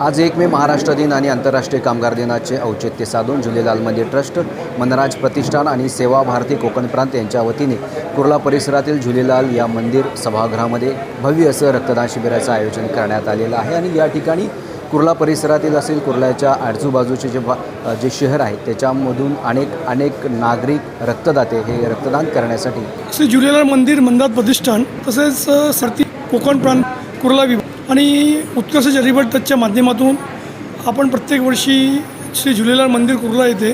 आज एक मे महाराष्ट्र दिन आणि आंतरराष्ट्रीय कामगार दिनाचे औचित्य साधून झुलेलाल मंदिर ट्रस्ट मनराज प्रतिष्ठान आणि सेवा भारती कोकण प्रांत यांच्या वतीने कुर्ला परिसरातील झुलेलाल या मंदिर सभागृहामध्ये भव्य असं रक्तदान शिबिराचं आयोजन करण्यात आलेलं आहे. आणि या ठिकाणी कुर्ला परिसरातील असेल कुर्ल्याच्या आजूबाजूचे जे बा जे शहर आहे त्याच्यामधून अनेक अनेक नागरिक रक्तदाते हे रक्तदान करण्यासाठी श्री झुलेलाल मंदिर मंदार प्रतिष्ठान तसेच सरती कोकण प्रांत कुर्ला विभाग आणि उत्कर्ष जरीबट ट्रस्टच्या माध्यमातून आपण प्रत्येक वर्षी श्री झुलेलाल मंदिर कुर्ला येथे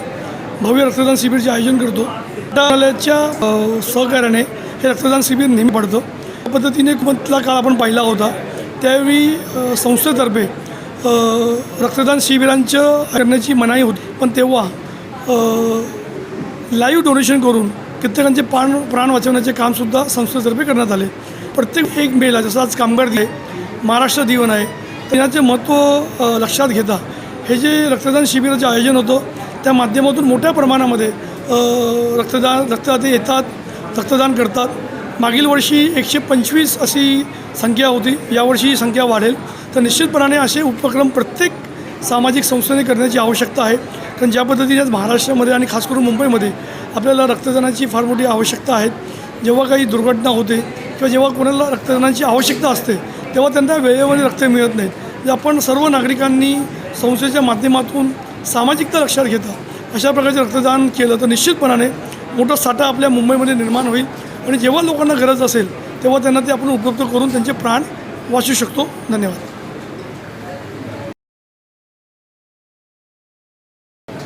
भव्य रक्तदान शिबिरचे आयोजन करतो. रुग्णालयाच्या सहकार्याने हे रक्तदान शिबिर नेहमी पडतं. त्या पद्धतीने मधला काळ आपण पाहिला होता. त्यावेळी संस्थेतर्फे रक्तदान शिबिरांचं करण्याची मनाई होती. पण तेव्हा लाईव्ह डोनेशन करून कित्येकांचे प्राण प्राण वाचवण्याचे कामसुद्धा संस्थेतर्फे करण्यात आले. प्रत्येक एक मेला जसं आज कामगार दिले महाराष्ट्र दिवन आहे. तर याचे महत्त्व लक्षात घेता. हे जे रक्तदान शिबिराचं आयोजन होतं त्या माध्यमातून मोठ्या प्रमाणामध्ये रक्तदान रक्तदाते येतात रक्तदान करतात. मागील वर्षी एकशे पंचवीस अशी संख्या होती. यावर्षी ही संख्या वाढेल. तर निश्चितपणाने असे उपक्रम प्रत्येक सामाजिक संस्थेने करण्याची आवश्यकता आहे. कारण ज्या पद्धतीने आज महाराष्ट्रामध्ये आणि खास करून मुंबईमध्ये आपल्याला रक्तदानाची फार मोठी आवश्यकता आहे. जेव्हा काही दुर्घटना होते किंवा जेव्हा कोणाला रक्तदानाची आवश्यकता असते तेव्हा त्यांना वेळेवर रक्त मिळत नाही जे आपण सर्व नागरिकांनी संस्थेच्या माध्यमातून सामाजिकता लक्षात घेता अशा प्रकारचे रक्तदान केलं तर निश्चितपणाने मोठा साठा आपल्या मुंबईमध्ये निर्माण होईल. आणि जेव्हा लोकांना गरज असेल तेव्हा त्यांना ते आपण उपलब्ध करून त्यांचे प्राण वाचू शकतो. धन्यवाद.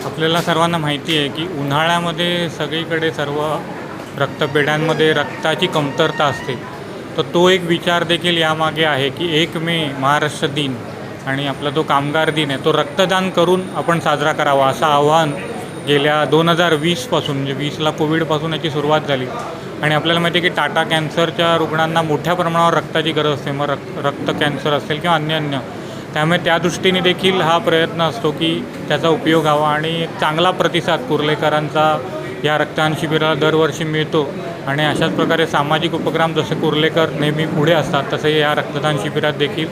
आपल्याला सर्वांना माहिती आहे की उन्हाळ्यामध्ये सगळीकडे सर्व रक्तपेढ्यांमध्ये रक्ताची कमतरता असते. तर तो एक विचार देखील यामागे आहे की एक मे महाराष्ट्र दिन आणि आपला जो कामगार दिन आहे तो रक्तदान करून आपण साजरा करावा असं आव्हान गेल्या दोन हजार वीसपासून म्हणजे वीसला कोविडपासून याची सुरुवात झाली. आणि आपल्याला माहिती आहे की टाटा कॅन्सरच्या रुग्णांना मोठ्या प्रमाणावर रक्ताची गरज असते. मग रक्त रक्त कॅन्सर असेल किंवा अन्य अन्य. त्यामुळे त्या दृष्टीने देखील हा प्रयत्न असतो की त्याचा उपयोग हवा आणि एक चांगला प्रतिसाद कुर्लेकरांचा या रक्तदान शिबिराला दरवर्षी मिळतो आणि अशाच प्रकारे सामाजिक उपक्रम जसे कुर्लेकर नेहमी पुढे असतात तसे या रक्तदान शिबिरात देखील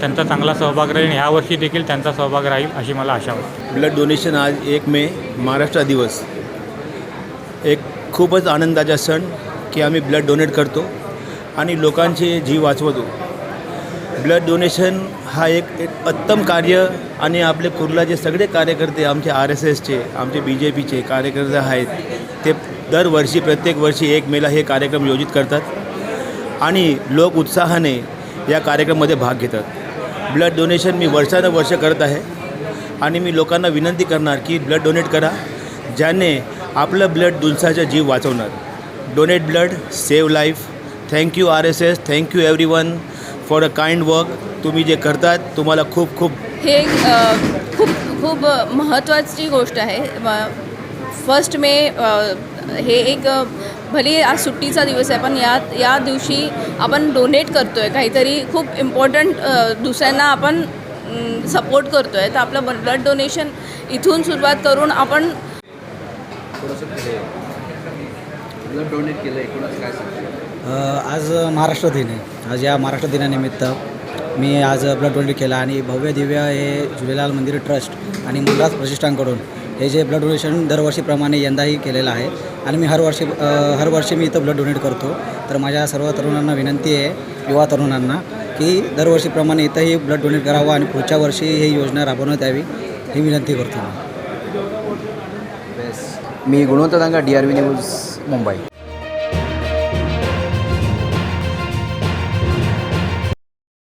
त्यांचा चांगला सहभाग राहील. ह्यावर्षी देखील त्यांचा सहभाग राहील अशी मला आशा वाटते ब्लड डोनेशन आज एक मे महाराष्ट्र दिवस. एक खूपच आनंदाचा सण की आम्ही ब्लड डोनेट करतो आणि लोकांचे जीव वाचवतो ब्लड डोनेशन हा एक एक उत्तम कार्य आणि आपले कुर्लाचे सगळे कार्यकर्ते आमचे आर एस एसचे आमचे बी जे पीचे कार्यकर्ते आहेत ते दरवर्षी प्रत्येक वर्षी एक मेला हे कार्यक्रम योजित करतात आणि लोक उत्साहाने या कार्यक्रमामध्ये भाग घेतात. ब्लड डोनेशन मी वर्षानुवर्ष करत आहे आणि मी लोकांना विनंती करणार की ब्लड डोनेट करा ज्याने आपलं ब्लड दुलसाचा जीव वाचवणार. Donate blood save life thank you R S S thank you everyone for a kind work तुम्ही जे करतात तुम्हाला खूप खूप हे खूप खूप महत्त्वाची गोष्ट आहे. फर्स्ट मे हे एक भले आज सुट्टीचा दिवस आहे पण या या दिवशी आपण डोनेट करतो आहे काहीतरी खूप इम्पॉर्टंट दुसऱ्यांना आपण सपोर्ट करतो आहे तर आपलं ब्लड डोनेशन इथून सुरुवात करून आपण ब्लड डोनेट केलं अ, आज महाराष्ट्र दिन आहे. आज या महाराष्ट्र दिनानिमित्त मी आज ब्लड डोनेट केला आणि भव्य दिव्य हे झुलेलाल मंदिर ट्रस्ट आणि मुलराज प्रतिष्ठानकडून हे जे ब्लड डोनेशन दरवर्षीप्रमाणे यंदाही केलेलं आहे आणि मी हर वर्षी हर वर्षी मी इथं ब्लड डोनेट करतो. तर माझ्या सर्व तरुणांना विनंती आहे युवा तरुणांना की दरवर्षीप्रमाणे इथंही ब्लड डोनेट करावं आणि पुढच्या वर्षी ही योजना राबवण्यात यावी ही विनंती करतो मी. मी Gunwant Danga D R V news Mumbai.